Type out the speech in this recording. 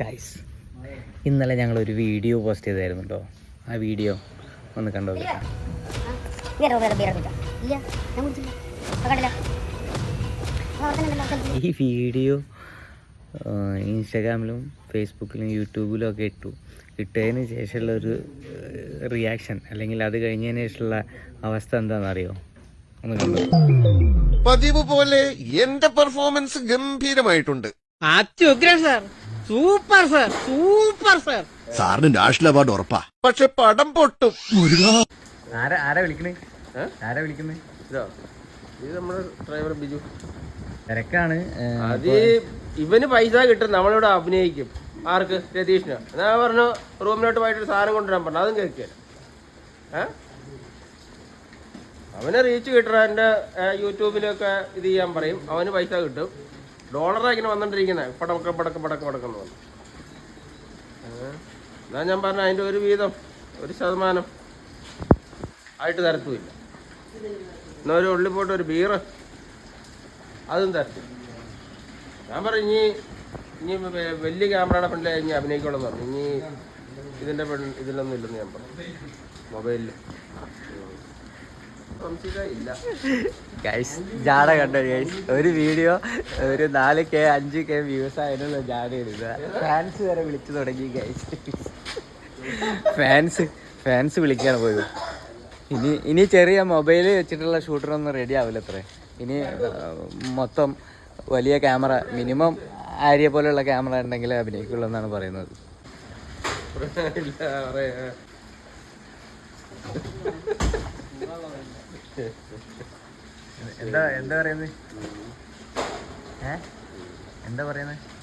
Guys ഇന്നലെ ഞങ്ങൾ ഒരു വീഡിയോ പോസ്റ്റ് ചെയ്തായിരുന്നു കേട്ടോ ആ വീഡിയോ ഒന്ന് കണ്ടോ. ഈ വീഡിയോ ഇൻസ്റ്റാഗ്രാമിലും ഫേസ്ബുക്കിലും യൂട്യൂബിലും ഒക്കെ ഇട്ടു. ഇട്ടതിന് ശേഷമുള്ള ഒരു റിയാക്ഷൻ അല്ലെങ്കിൽ അത് കഴിഞ്ഞതിന് ശേഷമുള്ള അവസ്ഥ എന്താണെന്നറിയോ? ഒന്ന് കണ്ടോ. പതിവ് പോലെ എന്റെ performance ഗംഭീരമായിട്ടുണ്ട്. Sir. Super sir super sir. സാറിന് നാഷണൽ അവാർഡ് ഉറപ്പാ. പക്ഷെ പടം പൊട്ടും. ആരാ ആരാ വിളിക്കണേ? ആരാ വിളിക്കുന്നേ ഇതോ? ഇത് നമ്മുടെ ഡ്രൈവർ ബിജു. തിരക്കാണ് അത് ഇവന് പൈസ കിട്ടും നമ്മളിവിടെ അഭിനയിക്കും. ആർക്ക്? രതീഷിന്. ഞാൻ പറഞ്ഞു റൂമിലോട്ട് പോയിട്ട് സാധനം കൊണ്ടുവരാൻ പറഞ്ഞു. അതും കേൾക്കുക അവനെ അവന് റീച്ച് കിട്ടണ. എന്റെ യൂട്യൂബിലൊക്കെ ഇത് ചെയ്യാൻ പറയും. അവന് പൈസ കിട്ടും. ഡോളറാണ് ഇങ്ങനെ വന്നോണ്ടിരിക്കുന്നത് പടക്ക പടക്ക പടക്ക പടക്കെന്ന് പറഞ്ഞു. എന്നാ ഞാൻ പറഞ്ഞ അതിന്റെ ഒരു വീതം ഒരു ശതമാനം ആയിട്ട് തരത്തുമില്ല. എന്നാ ഒരു ഉള്ളി പോയിട്ട് ഒരു ബീറ് അതും തരത്തില്ല. ഞാൻ പറഞ്ഞു ഇനി ഇനി വലിയ ക്യാമറയുടെ പെണ്ണിലെ ഇനി അഭിനയിക്കോളെന്ന് പറഞ്ഞു. ഇനി ഇതിന്റെ പെൺ ഇതിലൊന്നും ഇല്ലെന്ന് ഞാൻ പറഞ്ഞു. മൊബൈലിൽ ഇല്ല ഗൈസ് ജാട കണ്ടോ ഗൈസ് ഒരു വീഡിയോ ഒരു നാല് കെ അഞ്ച് കെ വ്യൂസ് ആയതിനുള്ള ജാട ഇടുക. ഫാൻസ് വരെ വിളിച്ചു തുടങ്ങി ഗൈസ് ഫാൻസ് ഫാൻസ് വിളിക്കാൻ പോയത്. ഇനി ഇനി ചെറിയ മൊബൈൽ വെച്ചിട്ടുള്ള ഷൂട്ടറൊന്നും റെഡി ആവില്ല അത്രേ. ഇനി മൊത്തം വലിയ ക്യാമറ മിനിമം ആര്യ പോലെയുള്ള ക്യാമറ ഉണ്ടെങ്കിൽ അഭിനയിക്കുള്ളൂ എന്നാണ് പറയുന്നത്. എന്താ എന്താ പറയുന്നത്? ഏ? എന്താ പറയുന്നത്?